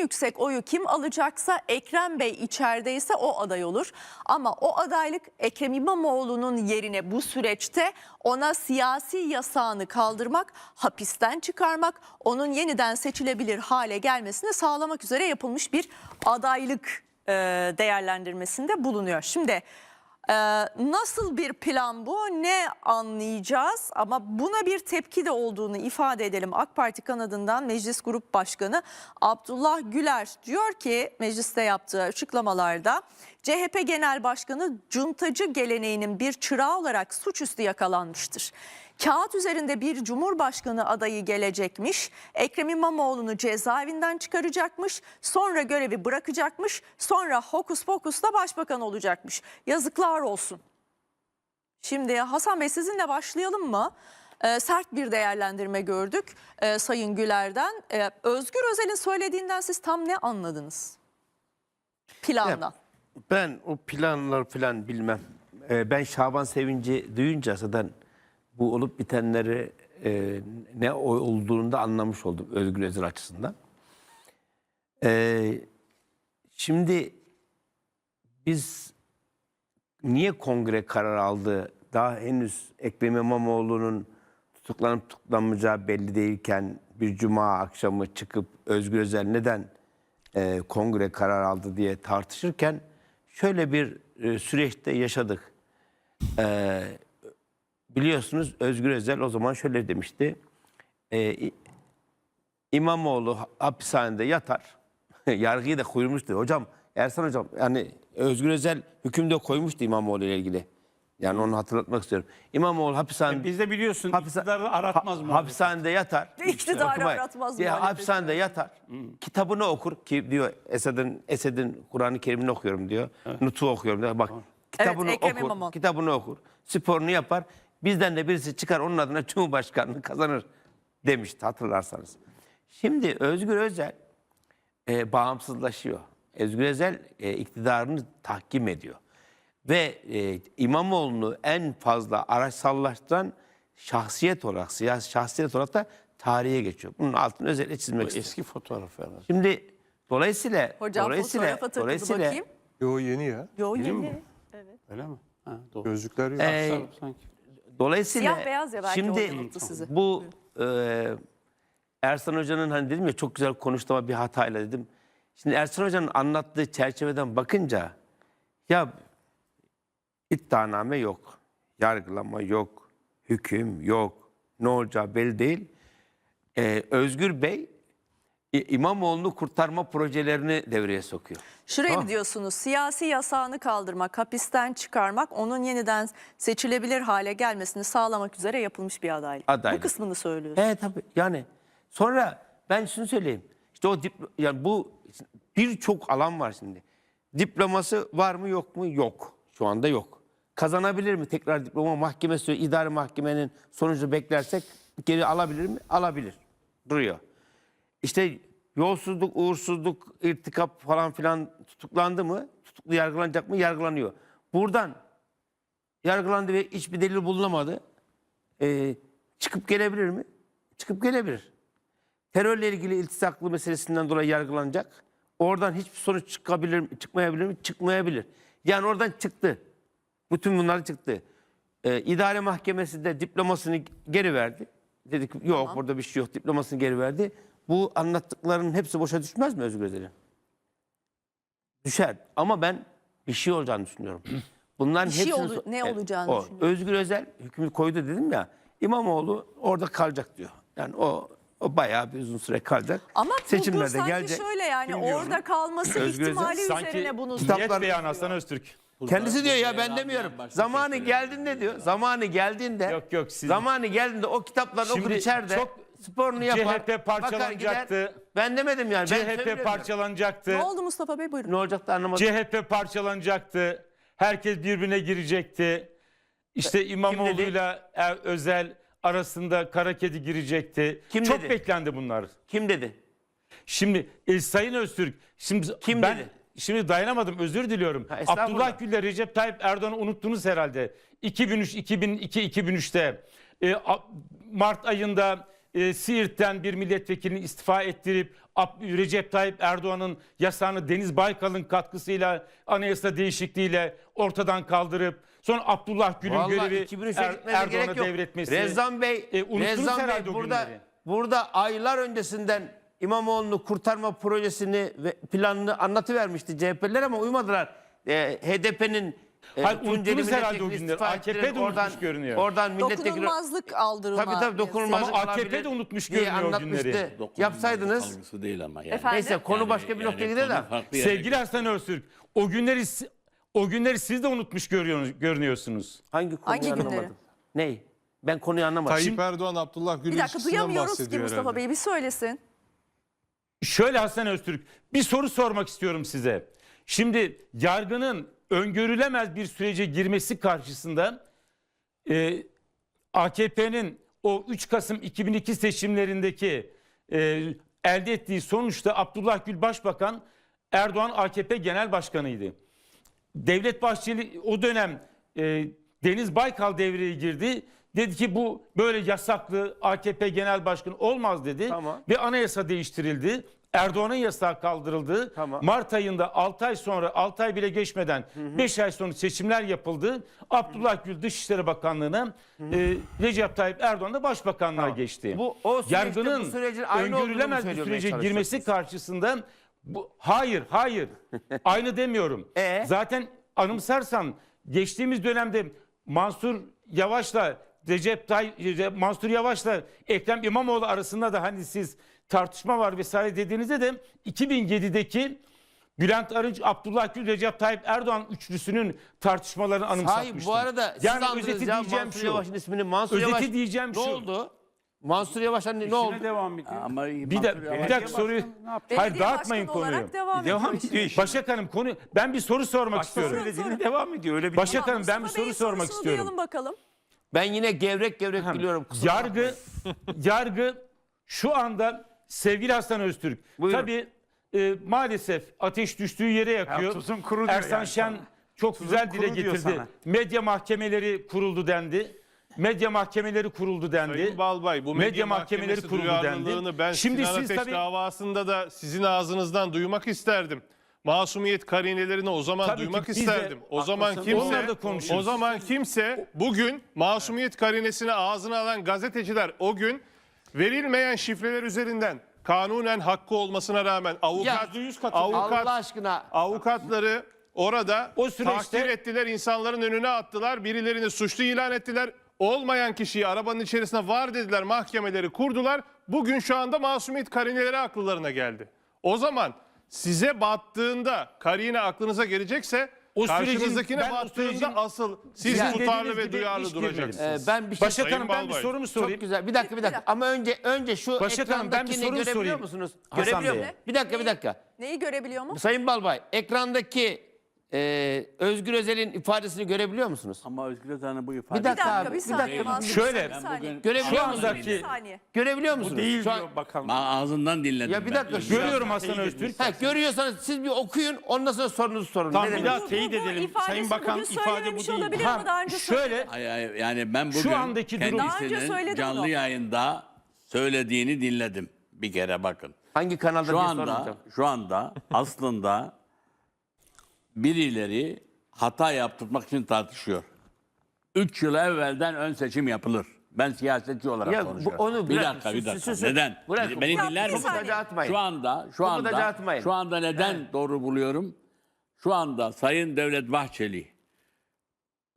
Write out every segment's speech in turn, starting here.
yüksek oyu kim alacaksa Ekrem Bey içerideyse o aday olur. Ama o adaylık Ekrem İmamoğlu'nun yerine bu süreçte ona siyasi yasağını kaldırmak, hapisten çıkarmak, onun yeniden seçilebilir hale gelmesini sağlamak üzere yapılmış bir adaylık değerlendirmesinde bulunuyor. Şimdi ee, nasıl bir plan bu ne anlayacağız ama buna bir tepki de olduğunu ifade edelim. AK Parti kanadından Meclis Grup Başkanı Abdullah Güler diyor ki mecliste yaptığı açıklamalarda CHP Genel Başkanı cuntacı geleneğinin bir çırağı olarak suçüstü yakalanmıştır. Kağıt üzerinde bir cumhurbaşkanı adayı gelecekmiş. Ekrem İmamoğlu'nu cezaevinden çıkaracakmış. Sonra görevi bırakacakmış. Sonra hokus pokusla başbakan olacakmış. Yazıklar olsun. Şimdi Hasan Bey sizinle başlayalım mı? Ee, sert bir değerlendirme gördük e, Sayın Güler'den. Ee, Özgür Özel'in söylediğinden siz tam ne anladınız? Plandan. Ben o planlar falan bilmem. Ee, ben Şaban Sevinci duyunca zaten bu olup bitenleri e, ne olduğunu da anlamış oldum Özgür Özel açısından. Ee, şimdi biz niye kongre karar aldı? Daha henüz Ekrem İmamoğlu'nun tutuklanıp tutuklanmayacağı belli değilken bir cuma akşamı çıkıp Özgür Özel neden e, kongre karar aldı diye tartışırken şöyle bir e, süreçte yaşadık. E, biliyorsunuz Özgür Özel o zaman şöyle demişti. E, İmamoğlu ha- hapishanede yatar. Yargıyı da koymuştu. Hocam Ersan hocam yani Özgür Özel hükümde koymuştu İmamoğlu ile ilgili. Yani onu hatırlatmak istiyorum. İmamoğlu hapishanede Biz de biliyorsun Hapisa- iktidarı aratmaz ha- mı? Hapishanede yatar. İktidarı Okumayın. aratmaz Ya, muhalefet. hapishanede yatar. Kitabını okur ki diyor Esed'in Esed'in Kur'an-ı Kerim'ini okuyorum diyor. Nutu okuyorum diyor. Bak kitabını Ekrem okur. İmamoğlu. Kitabını okur. Sporunu yapar. Bizden de birisi çıkar onun adına Cumhurbaşkanlığı kazanır demişti hatırlarsanız. Şimdi Özgür Özel e, bağımsızlaşıyor. Özgür Özel e, iktidarını tahkim ediyor. Ve e, İmamoğlu'nu en fazla araçsallaştıran şahsiyet olarak, siyasi şahsiyet olarak da tarihe geçiyor. Bunun altını özellikle çizmek istiyorum. Eski fotoğraf herhalde. Şimdi dolayısıyla Hocam dolayısıyla fotoğrafa takıldı dolayısıyla bakayım. Yo yeni ya. Yo Değil yeni. mi? Öyle mi? Ha, doğru. Gözlükler yok. Ee, sanki. Dolayısıyla Siyah beyaz ya belki şimdi sizi. bu e, Ersan Hoca'nın hani dedim ya çok güzel konuştu ama bir hatayla dedim. Şimdi Ersan Hoca'nın anlattığı çerçeveden bakınca ya iddianame yok, yargılama yok, hüküm yok, ne olacağı belli değil. Ee, Özgür Bey İmamoğlu'nu kurtarma projelerini devreye sokuyor. Şuraya Tamam. mı diyorsunuz? Siyasi yasağını kaldırmak, hapisten çıkarmak, onun yeniden seçilebilir hale gelmesini sağlamak üzere yapılmış bir adaylık. Adaylık. Bu kısmını söylüyorsun. Evet tabii yani sonra ben şunu söyleyeyim. İşte o dipl- yani bu birçok alan var şimdi. Diploması var mı yok mu? Yok. Şu anda yok. Kazanabilir mi tekrar diploma mahkemesi, idari mahkemenin sonucu beklersek geri alabilir mi? Alabilir. Duruyor. İşte yolsuzluk, uğursuzluk, irtikap falan filan tutuklandı mı? Tutuklu yargılanacak mı? Yargılanıyor. Buradan yargılandı ve hiçbir delil bulunamadı. Ee, çıkıp gelebilir mi? Çıkıp gelebilir. Terörle ilgili iltisaklı meselesinden dolayı yargılanacak. Oradan hiçbir sonuç çıkabilir mi? Çıkmayabilir mi? Çıkmayabilir. Yani oradan çıktı. Bütün bunlar çıktı. Ee, idare mahkemesi de diplomasını geri verdi. Dedik yok burada bir şey yok. Diplomasını geri verdi. Bu anlattıklarının hepsi boşa düşmez mi Özgür Özel'in? Düşer. Ama ben bir şey olacağını düşünüyorum. Bunların Bir şey hepsinin olu- so- ne olacağını düşünüyorum. Özgür Özel hükmü koydu dedim ya. İmamoğlu orada kalacak diyor. Yani o o bayağı bir uzun süre kalacak. Ama Seçimlerde sanki gelecek. şöyle yani Bilmiyorum. orada kalması Özgür Özel ihtimali Sanki üzerine bunu Kitaplar- niyet beyanı Hasan Öztürk. Kendisi diyor ya ben demiyorum. Zamanı geldiğinde diyor. Zamanı geldiğinde. Yok, yok, siz- Zamanı geldiğinde o kitapları okur içeride. çok sporunu yapar. CHP bakar parçalanacaktı. gider. Ben demedim yani. ben CHP söylüyorum. parçalanacaktı. Ne oldu Mustafa Bey buyurun. Ne olacak da anlamadım. CHP parçalanacaktı. Herkes birbirine girecekti. İşte İmamoğlu'yla Er- Özel arasında kara kedi girecekti. Kim Çok dedi? beklendi bunlar. Kim dedi? Şimdi e, Sayın Öztürk, şimdi Kim ben dedi? şimdi dayanamadım özür diliyorum. Ha, estağfurullah. Abdullah Gül'le Recep Tayyip Erdoğan'ı unuttunuz herhalde. 2003 2002 2003'te e, a- Mart ayında e, Siirt'ten bir milletvekilini istifa ettirip Recep Tayyip Erdoğan'ın yasağını Deniz Baykal'ın katkısıyla anayasa değişikliğiyle ortadan kaldırıp sonra Abdullah Gül'ün Vallahi görevi 2003'e Er- gitmenize Erdoğan'a gerek yok. devretmesi. Rezan Bey, E, unuttunuz Rezan herhalde Bey o burada günleri. burada aylar öncesinden İmamoğlu'nu kurtarma projesini ve planını anlatıvermişti CHP'liler ama uymadılar. E, HDP'nin e, Hayır, unuttunuz herhalde o günleri. istifa AKP de unutmuş görünüyor. Oradan milletvekili Dokunulmazlık aldırılma. Tabii tabii dokunulmazlık Ama AKP olabilir de unutmuş diye görünüyor o anlatmıştı. günleri. Yapsaydınız algısı değil ama yani. Efendim? neyse konu Yani- başka bir yani noktaya gider de. konu farklı yere Sevgili Hasan Öztürk, o günleri si- o günleri siz de unutmuş görüyor, görünüyorsunuz. Hangi konuyu Hangi günleri? anlamadım? Ney? Ben konuyu anlamadım. Tayyip Erdoğan Abdullah Gül Bir dakika ilişkisinden duyamıyoruz ki bahsediyor Mustafa herhalde. Bey bir söylesin. Şöyle Hasan Öztürk, bir soru sormak istiyorum size. Şimdi yargının öngörülemez bir sürece girmesi karşısında e, AKP'nin o 3 Kasım 2002 seçimlerindeki e, elde ettiği sonuçta Abdullah Gül Başbakan, Erdoğan AKP Genel Başkanıydı. Devlet Bahçeli o dönem e, Deniz Baykal devreye girdi. Dedi ki bu böyle yasaklı AKP Genel Başkanı olmaz dedi. Tamam. Ve anayasa değiştirildi. Erdoğan'ın yasağı kaldırıldı. Tamam. Mart ayında 6 ay sonra 6 ay bile geçmeden 5 ay sonra seçimler yapıldı. Abdullah Gül Dışişleri Bakanlığı'na e, Recep Tayyip Erdoğan da Başbakanlığa Tamam. geçti. Bu- o süreçte Yargının bu sürecin aynı öngörülemez bir sürece girmesi karşısında bu, hayır hayır aynı demiyorum. E? Zaten anımsarsan geçtiğimiz dönemde Mansur Yavaş'la Recep Tayyip Mansur Yavaş'la Ekrem İmamoğlu arasında da hani siz tartışma var vesaire dediğinizde de 2007'deki Bülent Arınç, Abdullah Gül, Recep Tayyip Erdoğan üçlüsünün tartışmalarını anımsatmıştım. Hayır bu arada siz yani andınız özeti ya diyeceğim Mansur şu. Yavaş'ın ismini. Mansur Özeti Yavaş diyeceğim ne şu. oldu? Mansur Yavaş hani ne oldu? devam ediyor. Ama Bir, de, bir dakika soruyu hayır dağıtmayın konuyu. devam, Devam ediyor işte. Başak Hanım konu ben bir soru sormak Başta istiyorum. söylediğine devam ediyor. Öyle bir Başak Tamam, Hanım ben bir soru sormak istiyorum. duyalım bakalım. Ben yine gevrek gevrek kusura Yargı yargı şu anda sevgili Hasan Öztürk Buyurun. tabii e, maalesef ateş düştüğü yere yakıyor. tuzun kuru diyor Ersan yani Şen sana. çok güzel dile getirdi. Medya mahkemeleri kuruldu dendi. Medya mahkemeleri kuruldu dendi. Sayın Balbay bu Medya medya, mahkemeleri duyarlılığını dendi. ben Şimdi Sinan siz Ateş tabii- davasında da sizin ağzınızdan duymak isterdim. Masumiyet karinelerini o zaman Tabii duymak de- isterdim. O zaman kimse o zaman kimse bugün masumiyet karinesini ağzına alan gazeteciler o gün verilmeyen şifreler üzerinden kanunen hakkı olmasına rağmen avukat katılıyorum. avukat Allah aşkına avukatları orada O süreçte- takdir ettiler, insanların önüne attılar, birilerini suçlu ilan ettiler. Olmayan kişiyi arabanın içerisine var dediler, mahkemeleri kurdular. Bugün şu anda masumiyet karineleri akıllarına geldi. O zaman size battığında karine aklınıza gelecekse O sürecin- karşınızdakine ben o battığında sürecin- asıl siz Yani tutarlı dediğiniz ve gibi duyarlı hiç girmedim. duracaksınız. e, ben bir şey Başak Sayın Hanım ben bir Balbay. sorumu sorayım. çok güzel. Bir dakika bir dakika. Ama önce önce şu Başak Hanım, ben bir ekrandakini soru görebiliyor sorayım. musunuz? Hasan Görebiliyor Bey. musunuz? Bir dakika bir dakika. Neyi görebiliyor mu? Sayın Balbay ekrandaki e, Özgür Özel'in ifadesini görebiliyor musunuz? Ama Özgür Özel'in bu ifade Bir dakika abi, bir bir saniye. dakika. Mansur, Şöyle, bir saniye. Görebiliyor Şu musunuz? andaki- Bir saniye. Görebiliyor musunuz? Değil Şu an- diyor bakalım. Ben ağzından dinledim. Ya bir ben. dakika, şu- Görüyorum Hasan Öztürk. Ha, görüyorsanız siz bir okuyun ondan sonra sorunuzu sorun. Tamam, Ne bir demek? daha teyit edelim. ifadesi Sayın Bakan bugün ifade bu söylememiş değil. olabilir ama daha önce şöyle. Hayır, hayır, yani ben bugün andaki durum- Daha önce kendisinin söyledim canlı yayında söylediğini dinledim. Bir kere bakın. Hangi kanalda Şu diye anda şu anda aslında birileri hata yaptırmak için tartışıyor. Üç yıl evvelden ön seçim yapılır. Ben siyasetçi olarak Ya bu- konuşuyorum. onu bir bırak, dakika, sus, bir dakika. sus, sus. Neden? Bırak, Beni bırak, dinler bir misin? saniye. Topu atmayın. Şu anda, şu Topu da anda, şu anda neden doğru buluyorum? Şu anda Sayın Devlet Bahçeli,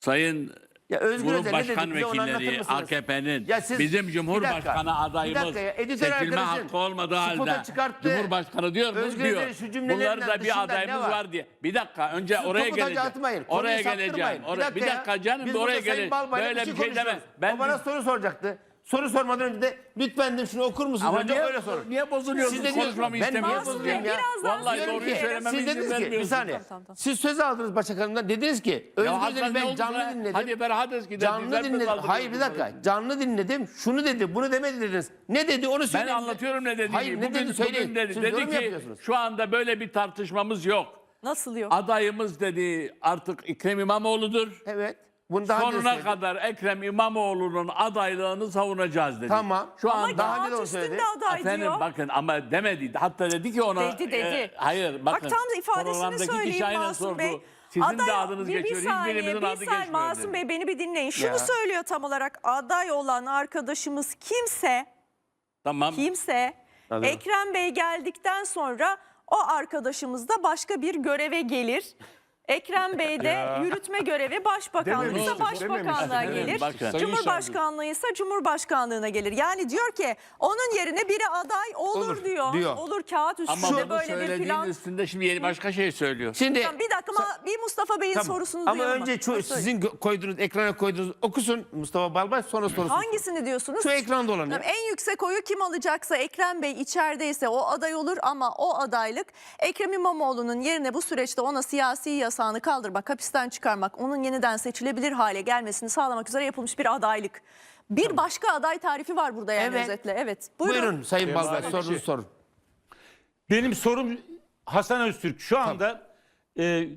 Sayın Ya Özgür Özel ne dedi? Başkan Bize onu anlatır Vekilleri mısınız? AKP'nin Ya siz- bizim bir Cumhurbaşkanı dakika, adayımız bir dakika ya, editör seçilme arkadaşın hakkı olmadığı spota halde çıkarttı. Cumhurbaşkanı diyor mu? Özgür diyor. Özel'in şu cümlelerinden Bunlarda bir dışında adayımız ne var? var? diye. Bir dakika önce Siz oraya topu taca geleceğim. atmayın, konuyu Oraya saptırmayın. geleceğim. Bir Oraya, dakika bir ya. dakika canım Biz oraya burada Sayın gelin. Balbay'la Böyle bir şey konuşuyoruz. demem. Ben o bana soru soracaktı. Soru sormadan önce de lütfen de şunu okur musunuz? ama önce niye, öyle sorun. niye bozuluyorsun? Siz de diyorsunuz, Konuşmamı ben niye Masum bozuluyorum diye. ya? Vallahi doğruyu ki- söylememe Siz dediniz ki bir saniye. Tamam, tamam. Siz söz aldınız Başak Hanım'dan. Dediniz ki Özgür Ya ben canlı be? dinledim. Hadi beraber gidelim. Canlı dinledim. Hayır bir dakika. Canlı dinledim. Şunu dedi, bunu demedi dediniz. Ne dedi onu Ben söyleyin. anlatıyorum ne dediğini. Hayır ne bugün, dedi söyleyin. dedi. Siz dedi yorum ki yapıyorsunuz. şu anda böyle bir tartışmamız yok. Nasıl yok? Adayımız dedi artık İkrem İmamoğlu'dur. Evet. Önce sonuna kadar Ekrem İmamoğlu'nun adaylığını savunacağız dedi. Tamam. Şu Ama anda daha önce de söyledi. aday Efendim diyor. bakın ama demedi. Hatta dedi ki ona... Dedi, dedi. e, hayır bakın. Bak tam ifadesini söyleyeyim aynen Masum sordu. Bey. Sizin de Aday- adınız bir, geçiyor. Bir saniye, Hiçbirimizin bir adı saniye geçmiyor. Masum. Bey beni bir dinleyin. Şunu Ya. söylüyor tam olarak aday olan arkadaşımız kimse Tamam. kimse Anladım. Ekrem Bey geldikten sonra o arkadaşımız da başka bir göreve gelir. Ekrem Bey de yürütme görevi başbakanlığıysa Dememiştik, başbakanlığa gelir. Bakın. Sayın Cumhurbaşkanlığı ise Cumhurbaşkanlığına gelir. Yani diyor ki onun yerine biri aday olur, Olur, diyor. diyor. Olur kağıt Ama üstünde bu böyle bir söylediğin plan. üstünde şimdi yeni başka şey söylüyor. Şimdi Tamam, bir dakika ama bir Mustafa Bey'in Tamam. sorusunu Ama duyalım. önce şu söyle. sizin gö- koyduğunuz ekrana koyduğunuz okusun Mustafa Balbay sonra sorusu. Hangisini diyorsunuz? Şu ekranda olanı. Tamam, en yüksek oyu kim alacaksa Ekrem Bey içerideyse o aday olur ama o adaylık Ekrem İmamoğlu'nun yerine bu süreçte ona siyasi yasağını kaldırmak, hapisten çıkarmak, onun yeniden seçilebilir hale gelmesini sağlamak üzere yapılmış bir adaylık. Bir başka aday tarifi var burada yani Evet. özetle. Evet. Buyurun. Buyurun Sayın Balbay Cemaletçi. sorunuzu sorun. Benim sorum Hasan Öztürk şu anda e,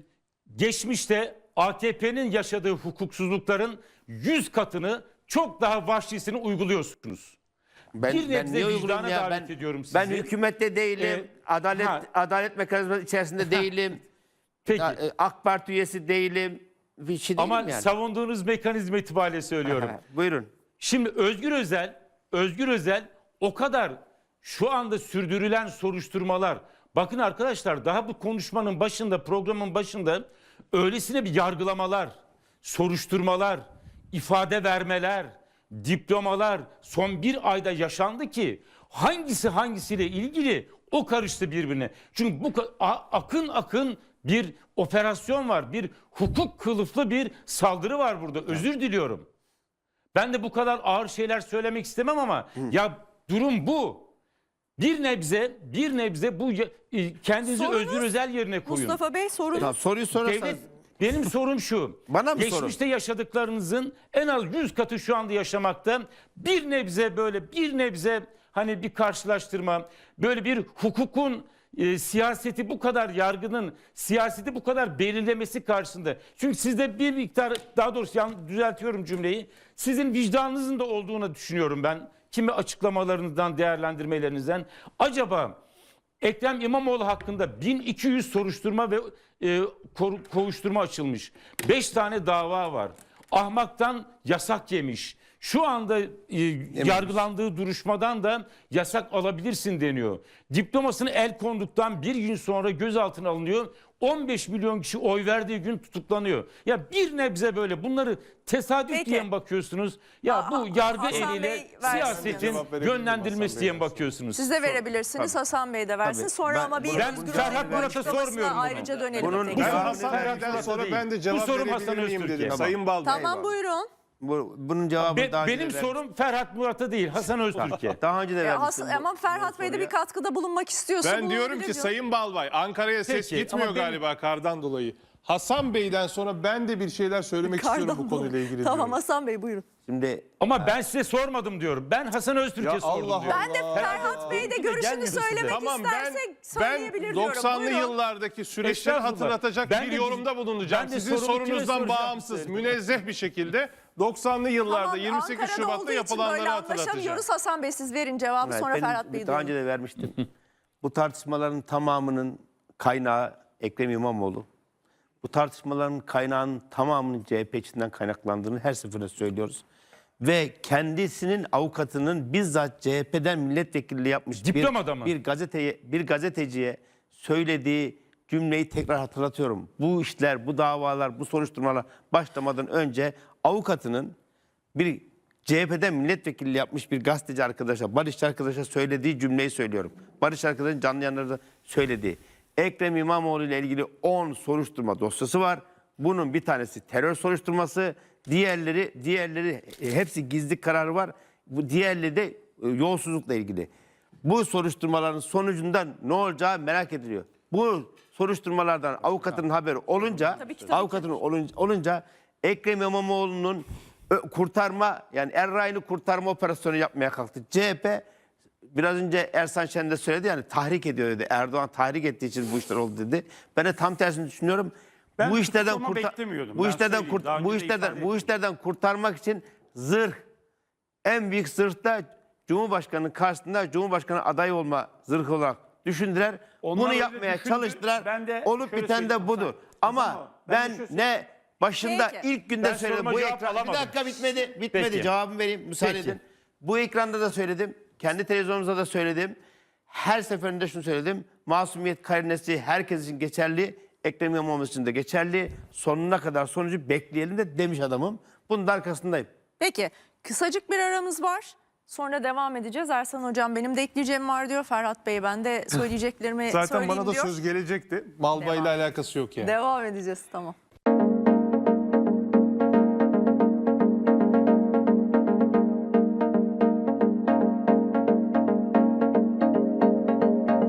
geçmişte AKP'nin yaşadığı hukuksuzlukların 100 katını çok daha vahşisini uyguluyorsunuz. Ben, Bir ben niye uygulayayım ya? Ben, ediyorum sizi. ben hükümette değilim. Ee, adalet ha. adalet mekanizması içerisinde değilim. Peki. Ya, e, AK Parti üyesi değilim. Bir şey değilim Ama yani. savunduğunuz mekanizma itibariyle söylüyorum. Buyurun. Şimdi Özgür Özel, Özgür Özel o kadar şu anda sürdürülen soruşturmalar. Bakın arkadaşlar daha bu konuşmanın başında, programın başında öylesine bir yargılamalar, soruşturmalar, ifade vermeler, diplomalar son bir ayda yaşandı ki hangisi hangisiyle ilgili o karıştı birbirine. Çünkü bu akın akın bir operasyon var, bir hukuk kılıflı bir saldırı var burada. Özür diliyorum. Ben de bu kadar ağır şeyler söylemek istemem ama ya durum bu. Bir nebze, bir nebze bu e, kendinizi Sorunuz? özgür özel yerine koyun. Mustafa Bey sorun. Tamam, soruyu sorarsanız. Devlet, benim sorum şu. Bana mı sorun? Geçmişte yaşadıklarınızın en az 100 katı şu anda yaşamakta. Bir nebze böyle bir nebze hani bir karşılaştırma, böyle bir hukukun e, siyaseti bu kadar yargının siyaseti bu kadar belirlemesi karşısında. Çünkü sizde bir miktar daha doğrusu yan, düzeltiyorum cümleyi. Sizin vicdanınızın da olduğunu düşünüyorum ben. Kimi açıklamalarınızdan, değerlendirmelerinizden. Acaba Ekrem İmamoğlu hakkında 1200 soruşturma ve e, kovuşturma açılmış. 5 tane dava var. Ahmaktan yasak yemiş. Şu anda e, yargılandığı duruşmadan da yasak alabilirsin deniyor. Diplomasını el konduktan bir gün sonra gözaltına alınıyor. 15 milyon kişi oy verdiği gün tutuklanıyor. Ya bir nebze böyle bunları tesadüf Peki. diye mi bakıyorsunuz? Ya Aa, bu yargı Hasan eliyle Bey versin. siyasetin yönlendirilmesi Hasan diye mi bakıyorsunuz? Siz de verebilirsiniz. Hasan Bey de versin. Tabii. Sonra Ben- ama bir Ben Özgür Ferhat Murat'a açıklamasına sormuyorum bunu. Ayrıca dönelim. Bunun- tek Ben Hasan Ben- Bey'den sonra ben de Bu cevap sorum verebilir Hasan miyim Öztürk'e. dedim. Tamam. Sayın Balbay. Tamam buyurun. Bu, bunun cevabını Be- daha önce benim de sorum Ferhat Murat'a değil Hasan Öztürk'e. Daha önce de E, vermiştim. Hasan, bu- ama Ferhat Bey de bir katkıda bulunmak istiyorsa Ben diyorum bulunabilir ki diyor. Sayın Balbay Ankara'ya ses Peki, gitmiyor ama benim- galiba kardan dolayı. Hasan Bey'den sonra ben de bir şeyler söylemek istiyorum bu Kardan konuyla ilgili. Tamam diyorum. Hasan Bey buyurun. Şimdi Ama ben size sormadım diyorum. Ben Hasan Öztürk'e Ya sordum Allah diyorum. Ben de Ferhat Bey de görüşünü söylemek Tamam ben isterse ben söyleyebilir diyorum. 90'lı Buyurun. yıllardaki süreçleri Estağfurullah. hatırlatacak Ben bir de- yorumda bulunacağım. ben de Sizin sorumu kime sorunuzdan soracağım bağımsız, münezzeh bir şekilde 90'lı yıllarda Tamam, 28 Ankara'da Şubat'ta yapılanları hatırlatacağım. anlaşamıyoruz. Hasan Bey siz verin cevabı Evet, sonra benim Ferhat Bey Daha önce de vermiştim. Bu tartışmaların tamamının kaynağı Ekrem İmamoğlu. Bu tartışmaların kaynağının tamamının CHP içinden kaynaklandığını her seferinde söylüyoruz. Ve kendisinin avukatının bizzat CHP'den milletvekilliği yapmış Diplomada bir, mı? bir gazeteye bir gazeteciye söylediği cümleyi tekrar hatırlatıyorum. Bu işler, bu davalar, bu soruşturmalar başlamadan önce avukatının bir CHP'den milletvekilliği yapmış bir gazeteci arkadaşa, Barış arkadaşa söylediği cümleyi söylüyorum. Barış arkadaşın canlı yayınlarda söylediği. Ekrem İmamoğlu ile ilgili 10 soruşturma dosyası var. Bunun bir tanesi terör soruşturması, diğerleri diğerleri e, hepsi gizli kararı var. Bu diğerleri de e, yolsuzlukla ilgili. Bu soruşturmaların sonucundan ne olacağı merak ediliyor. Bu soruşturmalardan avukatının haberi olunca, Tabii ki, tabii ki. avukatının olunca, olunca Ekrem İmamoğlu'nun ö- kurtarma yani Erray'ını kurtarma operasyonu yapmaya kalktı. CHP biraz önce Ersan Şen de söyledi yani tahrik ediyor dedi. Erdoğan tahrik ettiği için bu işler oldu dedi. Ben de tam tersini düşünüyorum. Ben bu işlerden tutuklama kurtar beklemiyordum. bu Ben işlerden söyleyeyim, kurt daha bu işlerden bu işlerden kurtarmak için zırh en büyük zırh da Cumhurbaşkanı'nın karşısında Cumhurbaşkanı adayı olma zırhı olarak düşündüler. Onlar Bunu öyle yapmaya düşündü. çalıştılar. Ben de Olup şöyle biten de söyleyeyim budur. Ama ben de ben şöyle ne başında Peki. ilk günden Ben söyledim. soruma Bu cevap ekran bir alamadım. dakika bitmedi. Bitmedi. Peki. Cevabımı vereyim. Müsaade Peki. edin. Bu ekranda da söyledim. Kendi televizyonumuzda da söyledim. Her seferinde şunu söyledim. Masumiyet karinesi herkes için geçerli. Ekrem İmamoğlu için de geçerli. Sonuna kadar sonucu bekleyelim de demiş adamım. Bunun da arkasındayım. Peki kısacık bir aramız var. Sonra devam edeceğiz. Ersan Hocam benim de ekleyeceğim var diyor. Ferhat Bey ben de söyleyeceklerimi Zaten söyleyeyim bana da diyor. söz gelecekti. Malba ile alakası yok yani. Devam edeceğiz tamam.